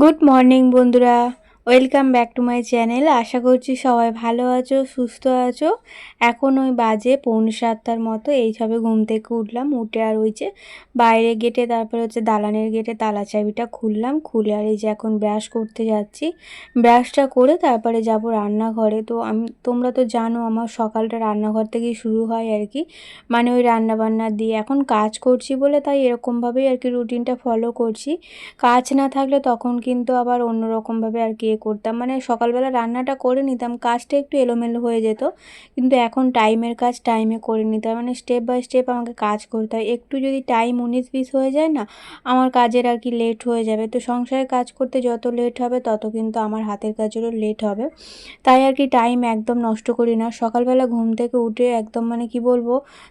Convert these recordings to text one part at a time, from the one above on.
Good morning বন্ধুরা। Welcome back to my channel আশা করছি সবাই ভালো আছো, সুস্থ আছো। এখন ওই বাজে পৌনে সাতটার মতো এই সবে ঘুম থেকে উঠলাম, উঠে আর ওই যে বাইরে গেটে, তারপরে হচ্ছে দালানের গেটে তালা চাবিটা খুললাম, খুলে আর এই যে এখন ব্রাশ করতে যাচ্ছি। ব্রাশটা করে তারপরে যাব রান্নাঘরে। তো আমি, তোমরা তো জানো আমার সকালটা রান্নাঘর থেকেই শুরু হয় আর কি। মানে ওই রান্না বান্না দিয়ে এখন কাজ করছি বলে তাই এরকমভাবেই আর কি রুটিনটা ফলো করছি। কাজ না থাকলে তখন কিন্তু আবার অন্যরকমভাবে আর কি এ করতাম। মানে সকালবেলা রান্নাটা করে নিতাম, কাজটা একটু এলোমেলো হয়ে যেত। কিন্তু এখন টাইমের কাজ টাইমে করে নিতে হয়। মানে স্টেপ বাই স্টেপ আমাকে কাজ করতে হয়। একটু যদি টাইম উনিশ বিশ হয়ে যায় না, আমার কাজের আর কি লেট হয়ে যাবে। তো সংসারে কাজ করতে যত লেট হবে, তত কিন্তু আমার হাতের কাজেরও লেট হবে। তাই আর কি টাইম একদম নষ্ট করি না। সকালবেলা ঘুম থেকে উঠে একদম মানে কি বলব,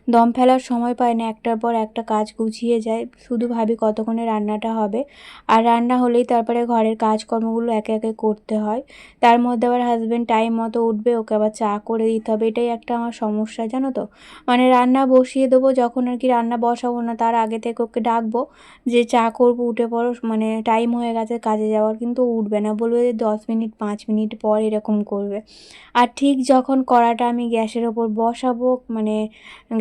দম ফেলার সময় পাই না। একটার পর একটা কাজ গুছিয়ে যায় শুধু ভাবি কতক্ষণে রান্নাটা হবে। আর রান্না হলেই তারপরে ঘরের কাজকর্মগুলো একে একে করতে হয়। তার মধ্যে আবার হাজব্যান্ড টাইম মতো উঠবে, ওকে আবার চা করে দিতে হবে। এটাই একটা আমার সমস্যা, জানো তো? মানে রান্না বসিয়ে দেবো, যখন আর কি রান্না বসাবো না, তার আগে থেকে ওকে ডাকবো যে, চা করব, উঠে পড়ো। মানে টাইম হয়ে গেছে কাজে যাওয়ার, কিন্তু উঠবে না। বলবে যে, দশ মিনিট, পাঁচ মিনিট পর এরকম করবে। আর ঠিক যখন কড়াটা আমি গ্যাসের ওপর বসাবো মানে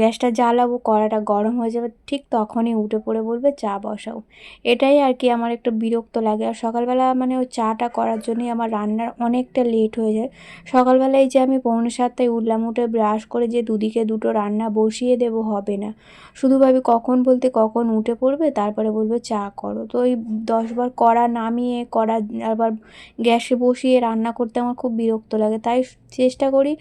গ্যাসটা জ্বালাবো, কড়াটা গরম হয়ে যাবে, ঠিক তখনই উঠে পড়ে বলবে, চা বসাও। এটাই আর কি আমার একটু বিরক্ত লাগে। আর সকালবেলা মানে ও চাটা করার জন্যই আমার রান্নার অনেকটা লেট হয়ে যায়। সকালবেলায় যে আমি পৌনে সাতটায় উঠলাম, উঠে ব্রাশ করে যে দুদিকে দুটো রান্না বসিয়ে দেব হবে না। শুধু ভাবি কখন বলতে কখন উঠে পড়বে, তারপরে বলবে চা করো। তো ওই দশবার কড়া নামিয়ে, কড়া আবার গ্যাসে বসিয়ে রান্না করতে আমার খুব বিরক্ত লাগে। তাই চেষ্টা করি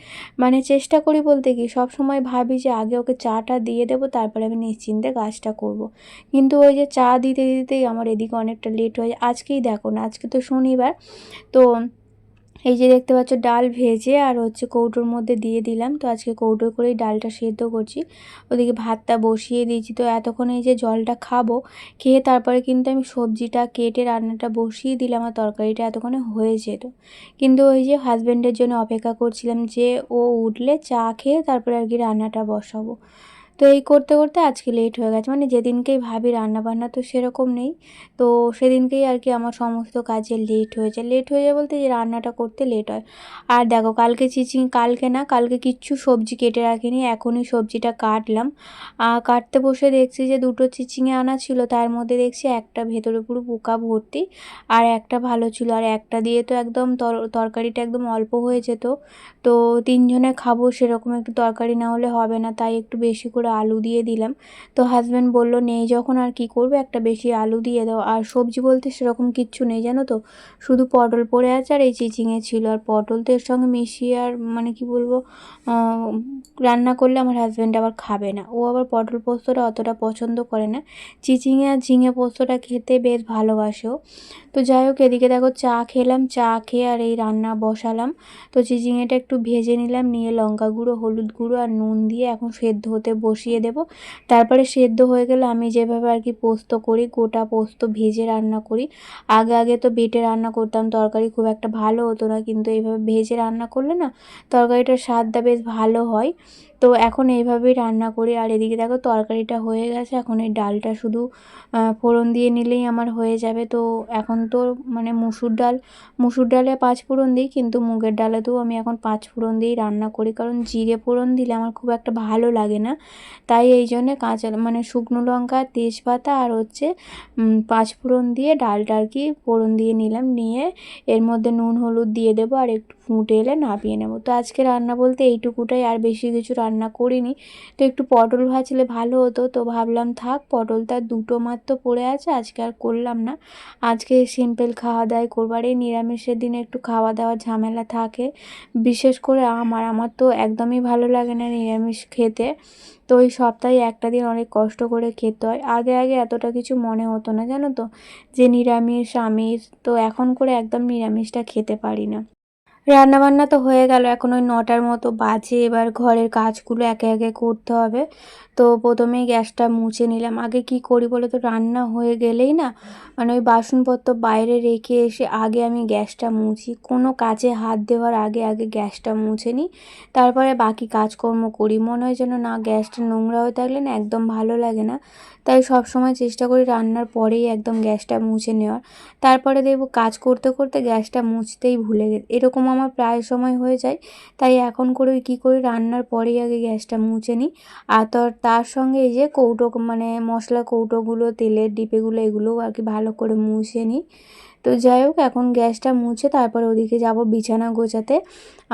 মানে চেষ্টা করি বলতে কি, সব সময় ভাবি যে আগে ওকে চাটা দিয়ে দেবো, তারপরে আমি নিশ্চিন্তে কাজটা করব। কিন্তু ওই যে চা দিতে দিতেই আমার এদিকে অনেকটা লেট হয়ে যায়। আজকেই দেখো না, আজকে তো শনিবার তো এই যে দেখতে পাচ্ছ, ডাল ভেজে আর হচ্ছে কৌটোর মধ্যে দিয়ে দিলাম। তো আজকে কৌটো করেই ডালটা সেদ্ধ করছি। ওদিকে ভাতটা বসিয়ে দিয়েছি। তো এতক্ষণ এই যে জলটা খাব, খেয়ে তারপরে কিন্তু আমি সবজিটা কেটে রান্নাটা বসিয়ে দিলাম আর তরকারিটা এতক্ষণে হয়ে যেত। কিন্তু ওই যে হাজব্যান্ডের জন্য অপেক্ষা করছিলাম যে ও উঠলে চা খেয়ে তারপরে আর কি রান্নাটা বসাবো। তো এই করতে করতে আজকে লেট হয়ে গেছে। মানে যেদিনকেই ভাবি রান্না বান্না তো সেরকম নেই। তো সেদিনকেই আর কি আমার সমস্ত কাজে লেট হয়ে যায়। লেট হয়ে যায় বলতে যে রান্নাটা করতে লেট হয়। আর দেখো, কালকে চিচিং, কালকে না, কালকে কিচ্ছু সবজি কেটে রাখিনি। এখনই সবজিটা কাটলাম। কাটতে বসে দেখছি যে দুটো চিচিংয়ে আনা ছিল। তার মধ্যে দেখছি একটা ভেতরে পুরো পোকা ভর্তি আর একটা ভালো ছিল। আর একটা দিয়ে তো একদম তরকারিটা একদম অল্প হয়ে যেত। তো তিনজনে খাব সেরকম একটু তরকারি না হলে হবে না। তাই একটু বেশি করে আলু দিয়ে দিলাম। তো হাজব্যান্ড বলল, নেই, যখন আর কি করবে? একটা বেশি আলু দিয়ে দাও। আর সবজি বলতে সেরকম কিচ্ছু নেই, জানো তো? শুধু পটল পড়ে আছে আর এই চিচিংয়ে ছিল। আর পটল তো এর সঙ্গে মিশিয়ে আর মানে কি বলব রান্না করলে আমার হাজব্যান্ড আবার খাবে না। ও আবার পটল পোস্তটা অতটা পছন্দ করে না। চিচিংয়ে আর ঝিঙে পোস্তটা খেতে বেশ ভালোবাসেও তো যাই হোক, এদিকে দেখো চা খেলাম। চা খেয়ে আর এই রান্না বসালাম। তো চিচিংয়েটা একটু ভেজে নিলাম। নিয়ে লঙ্কা গুঁড়ো, হলুদ গুঁড়ো আর নুন দিয়ে এখন সেদ্ধ হতে বসিয়ে দেব। তারপরে সেদ্ধ হয়ে গেলে আমি যেভাবে আর কি পোস্ত করি, গোটা পোস্ত ভেজে রান্না করি। আগে আগে তো বেটে রান্না করতাম, তরকারি খুব একটা ভালো হতো না। কিন্তু এইভাবে ভেজে রান্না করলে না, তরকারিটার স্বাদটা বেশ ভালো হয়। তো এখন এইভাবেই রান্না করি। আর এদিকে দেখো তরকারিটা হয়ে গেছে। এখন এই ডালটা শুধু ফোড়ন দিয়ে নিলেই আমার হয়ে যাবে। তো এখন তো মানে মুসুর ডাল, মুসুর ডালে পাঁচ ফোড়ন দিই, কিন্তু মুগের ডালেতেও আমি এখন পাঁচ ফোড়ন দিয়েই রান্না করি। কারণ জিরে ফোড়ন দিলে আমার খুব একটা ভালো লাগে না। তাই এই জন্যে কাঁচা মানে শুকনো লঙ্কা, তেজপাতা আর হচ্ছে পাঁচ ফোড়ন দিয়ে ডালটা আর কি ফোড়ন দিয়ে নিলাম। নিয়ে এর মধ্যে নুন, হলুদ দিয়ে দেবো। আর একটু ফুটে এলে নামিয়ে নেব। তো আজকে রান্না বলতে এইটুকুটাই, আর বেশি কিছু রান্না করিনি। তো একটু পটল ভাজলে ভালো হতো, তো ভাবলাম থাক পটল পটলটা দুটো মাত্র পড়ে আছে, আজকে আর করলাম না। আজকে সিম্পল খাওয়া দাওয়াই করবার এই নিরামিষের দিনে একটু খাওয়া দাওয়ার ঝামেলা থাকে। বিশেষ করে আমার আমার তো একদমই ভালো লাগে না নিরামিষ খেতে। তো ওই সপ্তাহে একটা দিন অনেক কষ্ট করে খেতে হয়। আগে আগে এতটা কিছু মনে হতো না, জানো তো? যে নিরামিষ, আমিষ, তো এখন করে একদম নিরামিষটা খেতে পারি না। রান্নাবান্না তো হয়ে গেল। এখন ওই নটার মতো বাজে। এবার ঘরের কাজগুলো একে একে করতে হবে। তো প্রথমেই গ্যাসটা মুছে নিলাম। আগে কি করি বলে তো? রান্না হয়ে গেলেই না মানে ওই বাসনপত্র বাইরে রেখে এসে আগে আমি গ্যাসটা মুছি। কোনো কাজে হাত দেওয়ার আগে আগে গ্যাসটা মুছে নিই। তারপরে বাকি কাজকর্ম করি। মনে হয় যেন না, গ্যাসটা নোংরা হয়ে থাকলে না একদম ভালো লাগে না। তাই সব সময় চেষ্টা করি রান্নার পরেই একদম গ্যাসটা মুছে নেওয়ার। তারপরে দেখব কাজ করতে করতে গ্যাসটা মুছতেই ভুলে গে এরকম আমার প্রায় সময় হয়ে যায়। তাই এখন করে কি করি, রান্নার পরেই আগে গ্যাসটা মুছে নিই। আর তার সঙ্গে এই যে কৌটো মানে মশলা কৌটোগুলো, তেলের ডিপেগুলো, এগুলোও আর কি ভালো করে মুছে নিই। তো যাই হোক, এখন গ্যাসটা মুছে তারপরে ওদিকে যাব বিছানা গোছাতে।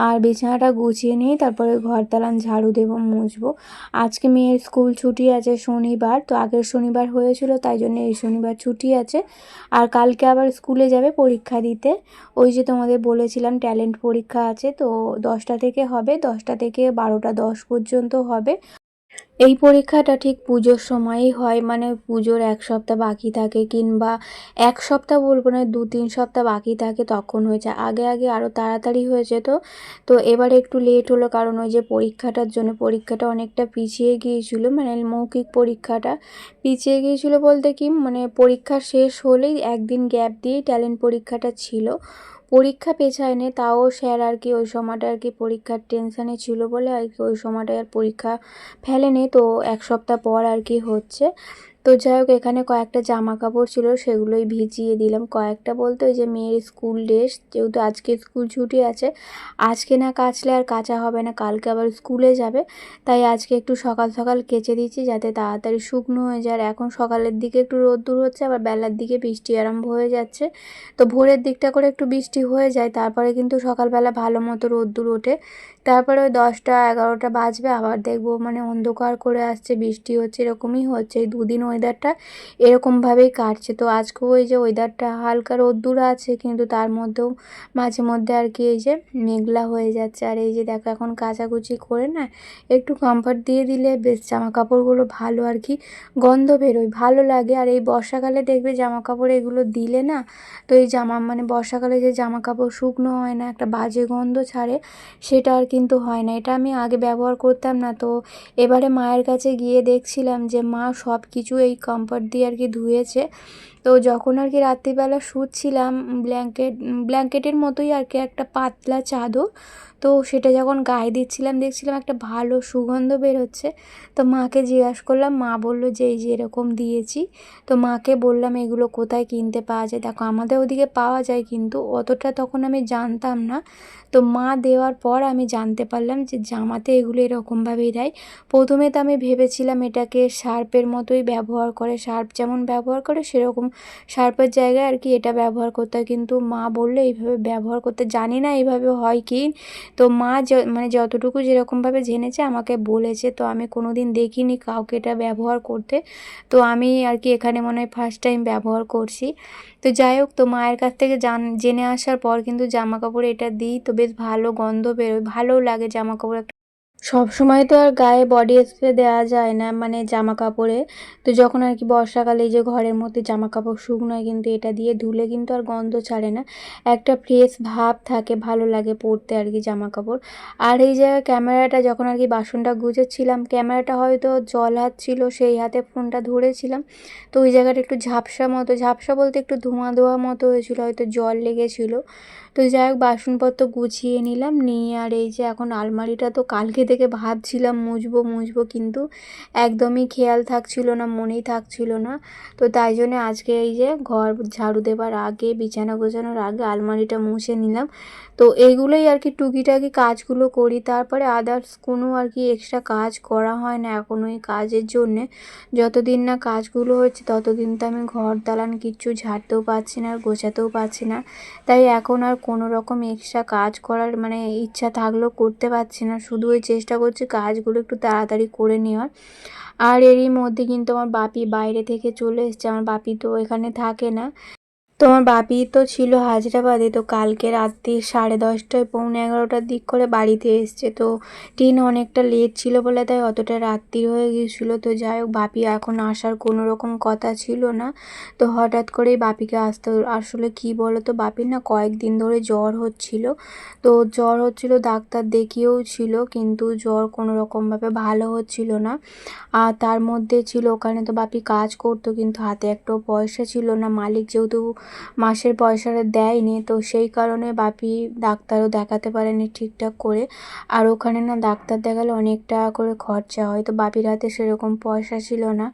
আর বিছানাটা গুছিয়ে নিয়ে তারপরে ঘর দালান ঝাড়ু দেবো, মুছবো। আজকে মেয়ের স্কুল ছুটি আছে শনিবার, তো আগের শনিবার হয়েছিল, তাই জন্য এই শনিবার ছুটি আছে। আর কালকে আবার স্কুলে যাবে পরীক্ষা দিতে। ওই যে তোমাদের বলেছিলাম, ট্যালেন্ট পরীক্ষা আছে, তো দশটা থেকে হবে, দশটা থেকে বারোটা দশ পর্যন্ত হবে। এই পরীক্ষাটা ঠিক পুজোর সময়ই হয় মানে পুজোর এক সপ্তাহ বাকি থাকে কিংবা এক সপ্তাহ বলব না, দু তিন সপ্তাহ বাকি থাকে তখন হয়েছে। আগে আগে আরও তাড়াতাড়ি হয়েছে তো তো এবার একটু লেট হলো কারণ ওই যে পরীক্ষাটার জন্য পরীক্ষাটা অনেকটা পিছিয়ে গিয়েছিল মানে মৌখিক পরীক্ষাটা পিছিয়ে গিয়েছিল বলতে কি মানে পরীক্ষা শেষ হলেই একদিন গ্যাপ দিয়েই ট্যালেন্ট পরীক্ষাটা ছিল। পরীক্ষা পেছায়নি, তাও স্যার আর কি, ওই সময়টা আর কি পরীক্ষার টেনশানে ছিল বলে আর কি, ওই সময়টায় আর পরীক্ষা ফেলেনি। তো এক সপ্তাহ পর আর কি হচ্ছে। তো যাই হোক, এখানে কয়েকটা জামা কাপড় ছিল, সেগুলোই ভিজিয়ে দিলাম। কয়েকটা বলতে ওই যে মেয়ের স্কুল ড্রেস, যেহেতু আজকে স্কুল ছুটি আছে, আজকে না কাচলে আর কাচা হবে না, কালকে আবার স্কুলে যাবে। তাই আজকে একটু সকাল সকাল কেচে দিচ্ছি যাতে তাড়াতাড়ি শুকনো হয়ে যায়। আর এখন সকালের দিকে একটু রোদ্দুর হচ্ছে, আবার বেলার দিকে বৃষ্টি আরম্ভ হয়ে যাচ্ছে। তো ভোরের দিকটা করে একটু বৃষ্টি হয়ে যায়, তারপরে কিন্তু সকালবেলা ভালো মতো রোদ্দুর ওঠে। তারপরে ওই দশটা, এগারোটা বাজবে, আবার দেখব মানে অন্ধকার করে আসছে, বৃষ্টি হচ্ছে, এরকমই হচ্ছে। এই দুদিন ওয়েদারটা এরকমভাবেই কাটছে। তো আজকেও ওই যে ওয়েদারটা হালকা রোদ্দুর আছে, কিন্তু তার মধ্যেও মাঝে মধ্যে আর কি এই যে মেঘলা হয়ে যাচ্ছে। আর এই যে দেখো, এখন কাচাকুচি করে না একটু কমফর্ট দিয়ে দিলে বেশ জামা কাপড়গুলো ভালো আর কি গন্ধ বেরোয়, ভালো লাগে। আর এই বর্ষাকালে দেখবে জামা কাপড় এগুলো দিলে না, তো এই জামা মানে বর্ষাকালে যে জামা কাপড় শুকনো হয় না, একটা বাজে গন্ধ ছাড়ে, সেটা আর কিন্তু হয় না। এটা আমি আগে ব্যবহার করতাম না। তো এবারে মায়ের কাছে গিয়ে দেখছিলাম যে মা সব কিছু এই কম্পার্ট দিয়ে আর কি ধুয়েছে। তো যখন আর কি রাত্রিবেলা শুচ্ছিলাম ব্ল্যাঙ্কেট ব্ল্যাঙ্কেটের মতোই আর কি একটা পাতলা চাদর। তো সেটা যখন গায়ে দিচ্ছিলাম, দেখছিলাম একটা ভালো সুগন্ধ বেরোচ্ছে তো মাকে জিজ্ঞাসা করলাম, মা বলল যে এই যে এরকম দিয়েছি। তো মাকে বললাম, এগুলো কোথায় কিনতে পাওয়া যায়? দেখো, আমাদের ওদিকে পাওয়া যায় কিন্তু অতটা তখন আমি জানতাম না। তো মা দেওয়ার পর আমি জানতে পারলাম যে জামাতে এগুলো এরকমভাবেই দেয়। প্রথমে তো আমি ভেবেছিলাম এটাকে শার্পের মতোই ব্যবহার করে, শার্প যেমন ব্যবহার করে, সেরকম শার্পের জায়গায় আর কি এটা ব্যবহার করতে হয়। কিন্তু মা বলল, এইভাবে ব্যবহার করতে জানি না এইভাবে হয় কি? তো মা মানে যতটুকু যেরকমভাবে জেনেছে আমাকে বলেছে। তো আমি কোনো দিন দেখিনি কাউকে এটা ব্যবহার করতে। তো আমি আর কি এখানে মনে হয় ফার্স্ট টাইম ব্যবহার করছি। তো যাই হোক, তো মায়ের কাছ থেকে জান, জেনে আসার পর কিন্তু জামা কাপড় এটা দিই। তো বেশ ভালো গন্ধ বেরোয়, ভালোও লাগে জামা কাপড় সব সময় তো আর গায়ে বডি স্প্রে দেওয়া যায় না মানে জামা কাপড়ে তো যখন আর কি বর্ষাকালে যে ঘরের মধ্যে জামা কাপড় শুকনো কিন্তু এটা দিয়ে ধুলে কিন্তু আর গন্ধ ছাড়ে না। একটা ফ্রেশ ভাব থাকে, ভালো লাগে পরতে আর কি জামা কাপড় আর এই যে ক্যামেরাটা যখন আর কি বাসনটা গুজেছিলাম, ক্যামেরাটা হয়তো জল হাত ছিল, সেই হাতে ফোনটা ধরেছিলাম। তো ওই জায়গাটা একটু ঝাপসা মতো, ঝাপসা বলতে একটু ধোঁয়া ধোঁয়া মতো হয়েছিল, হয়তো জল লেগেছিলো। তো যাই হোক, বাসনপত্র গুছিয়ে নিলাম, নিয়ে আর এই যে এখন আলমারিটা তো কালকে থেকে ভাবছিলাম মুছবো মুছবো, কিন্তু একদমই খেয়াল থাকছিল না, মনেই থাকছিল না। তো তাই জন্য আজকে এই যে ঘর ঝাড়ু দেবার আগে, বিছানা গোছানোর আগে আলমারিটা মুছে নিলাম। তো এইগুলোই আর কি টুকিটাকি কাজগুলো করি। তারপরে আদার্স কোনো আর কি এক্সট্রা কাজ করা হয় না এখন ওই কাজের জন্যে। যতদিন না কাজগুলো হচ্ছে, ততদিন তো আমি ঘর দালান কিচ্ছু ঝাড়তেও পারছি না আর গোছাতেও পারছি না। তাই এখন আর কোনো রকম এক্সট্রা কাজ করার মানে ইচ্ছা থাকলেও করতে পারছি না। শুধু ওই চেষ্টা করছি কাজগুলো একটু তাড়াতাড়ি করে নেওয়ার। আর এরই মধ্যে কিন্তু আমার বাপি বাইরে থেকে চলে এসছে। আমার বাপি তো এখানে থাকে না। তোমার বাপি তো ছিল হায়দ্রাবাদে, তো কালকে রাত্রি সাড়ে দশটায় পৌনে এগারোটার দিক করে বাড়িতে এসছে। তো ট্রেন অনেকটা লেট ছিল বলে তাই অতটা রাত্রি হয়ে গিয়েছিল। তো যাই হোক বাপি এখন আসার কোনো রকম কথা ছিল না। তো হঠাৎ করেই বাপিকে আসতে আসলে কি বলো তো বাপির না কয়েকদিন ধরে জ্বর হচ্ছিল। তো জ্বর হচ্ছিল, ডাক্তার দেখিয়েও ছিল, কিন্তু জ্বর কোনো রকমভাবে ভালো হচ্ছিল না। আর তার মধ্যে ছিল, ওখানে তো বাপি কাজ করতো, কিন্তু হাতে একটাও পয়সা ছিল না। মালিক যেহেতু মাসের পয়সাটা দেয়নি, তো সেই কারণে বাপি ডাক্তারও দেখাতে পারেনি ঠিকঠাক করে। আর ওখানে না ডাক্তার দেখালে অনেক টাকা করে খরচা হয়, তো বাপির হাতে সেরকম পয়সা ছিল না।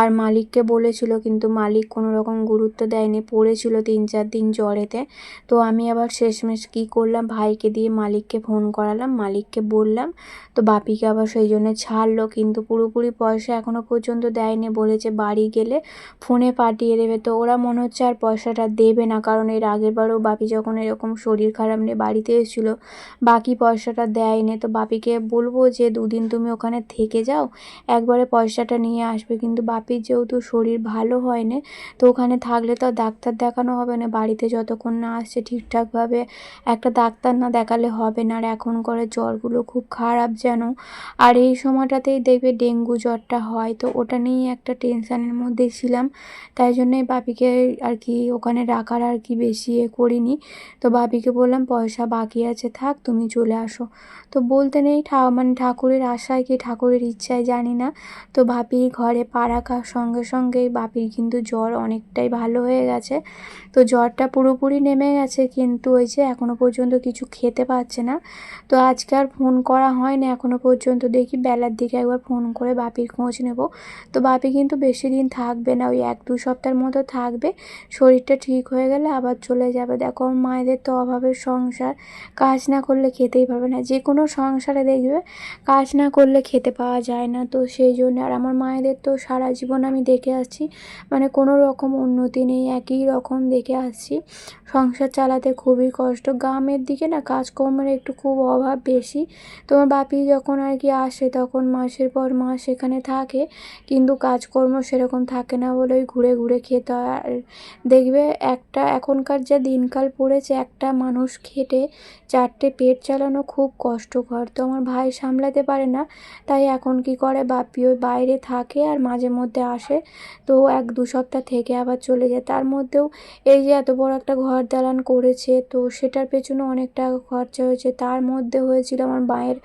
আর মালিককে বলেছিল, কিন্তু মালিক কোনো রকম গুরুত্ব দেয়নি, পড়েছিল তিন চার দিন জ্বরেতে। তো আমি আবার শেষমেশ কী করলাম, ভাইকে দিয়ে মালিককে ফোন করালাম, মালিককে বললাম, তো বাপিকে আবার সেই জন্য ছাড়লো, কিন্তু পুরোপুরি পয়সা এখনও পর্যন্ত দেয়নি, বলেছে বাড়ি গেলে ফোনে পাঠিয়ে দেবে। তো ওরা মনে হচ্ছে আর পয়সাটা দেবে না, কারণ এর আগের বারও বাপি যখন এরকম শরীর খারাপ নিয়ে বাড়িতে এসেছিল, বাকি পয়সাটা দেয় দেয়নি। তো বাপিকে বলব যে, দুদিন তুমি ওখানে থেকে যাও, একবারে পয়সাটা নিয়ে আসবে। কিন্তু বাপির যেহেতু শরীর ভালো হয়নি, তো ওখানে থাকলে তো ডাক্তার দেখানো হবে না। বাড়িতে যতক্ষণ না আসছে, ঠিকঠাকভাবে একটা ডাক্তার না দেখালে হবে না। আর এখন করে জ্বরগুলো খুব খারাপ যেন। আর এই সময়টাতেই দেখবে ডেঙ্গু জ্বরটা হয়। তো ওটা নিয়েই একটা টেনশানের মধ্যে ছিলাম। তাই জন্যই বাপিকে আর কি ওখানে রাখার আর কি বেশি এ করিনি। তো বাপিকে বললাম, পয়সা বাকি আছে, থাক, তুমি চলে আসো। তো বলতে নেই, ঠা মানে ঠাকুরের আশায় কি ঠাকুরের ইচ্ছায় জানি না। তো বাপির ঘরে পা রাখার সঙ্গে সঙ্গেই বাপির কিন্তু জ্বর অনেকটাই ভালো হয়ে গেছে। তো জ্বরটা পুরোপুরি নেমে গেছে, কিন্তু ওই যে এখনও পর্যন্ত কিছু খেতে পারছে না। তো আজকে আর ফোন করা হয় না এখনও পর্যন্ত। দেখি বেলার দিকে একবার ফোন করে বাপির খোঁজ নেব। তো বাপি কিন্তু বেশি দিন থাকবে না, ওই এক দু সপ্তাহের মতো থাকবে। শরীরটা ঠিক হয়ে গেলে আবার চলে যাবে। দেখো, মায়েদের তো অভাবের সংসার। কাজ না করলে খেতেই পারবে না। যে কোনো সংসারে দেখবে, কাজ না করলে খেতে পাওয়া যায় না। তো সেই জন্য, আর আমার মায়েদের তো সারা জীবন আমি দেখে আসছি মানে কোনো রকম উন্নতি নেই, একই রকম দেখে আসছি। সংসার চালাতে খুবই কষ্ট। গ্রামের দিকে না, কাজকর্মের একটু খুব অভাব বেশি। তোমার বাপি যখন আর কি আসে, তখন মাসের পর মাস সেখানে থাকে। কিন্তু কাজকর্ম সেরকম থাকে না বলে ওই ঘুরে ঘুরে খেতে হয়। আর দেখবে একটা এখনকার যা দিনকাল পড়েছে, একটা মানুষ খেটে চারটে পেট চালানো খুব কষ্টকর। তো আমার ভাই সামলাতে পারে না, তাই এখন কি করে? বাপি ওই বাইরে থাকে আর মাঝে মধ্যে আসে, তো এক দু সপ্তাহ থেকে আবার চলে যায়। তার মধ্যেও এই যে এত বড় একটা ঘর দালান করেছে, তো সেটার পেছনে অনেক টাকা খরচা হয়েছে। তার মধ্যে হয়েছিল আমার মায়ের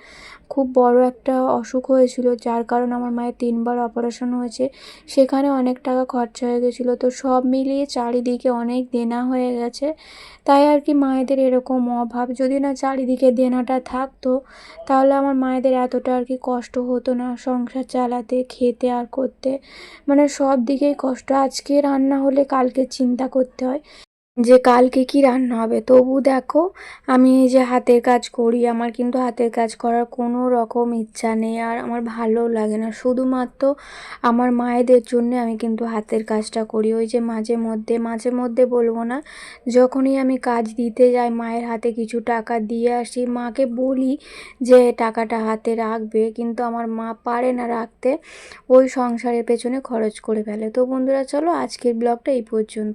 খুব বড় একটা অসুখ হয়েছিল, যার কারণে আমার মায়ের তিনবার অপারেশন হয়েছে। সেখানে অনেক টাকা খরচা হয়ে গেছিল। তো সব মিলিয়ে চারিদিকে অনেক দেনা হয়ে গেছে। তাই আর কি মায়েদের এরকম অভাব। যদি না চারিদিকে দেনাটা থাকতো, তাহলে আমার মায়েদের এতটা আর কি কষ্ট হতো না সংসার চালাতে, খেতে আর করতে। মানে সব দিকেই কষ্ট। আজকে রান্না হলে কালকে চিন্তা করতে হয়। যে কালকে কি রান্না হবে? তবু দেখো, আমি এই যে হাতের কাজ করি, আমার কিন্তু হাতের কাজ করার কোনো রকম ইচ্ছা নেই আর আমার ভালো লাগে না। শুধুমাত্র আমার মায়েদের জন্য আমি কিন্তু হাতের কাজটা করি। ওই যে মাঝে মধ্যে মাঝে মধ্যে বলব না, যখনই আমি কাজ দিতে যাই, মায়ের হাতে কিছু টাকা দিয়ে আসি, মাকে বলি যে টাকাটা হাতে রাখবে, কিন্তু আমার মা পারে না রাখতে। ওই সংসারের পেছনে খরচ করে ফেলে। তো বন্ধুরা, চলো আজকের ব্লগটা এই পর্যন্ত।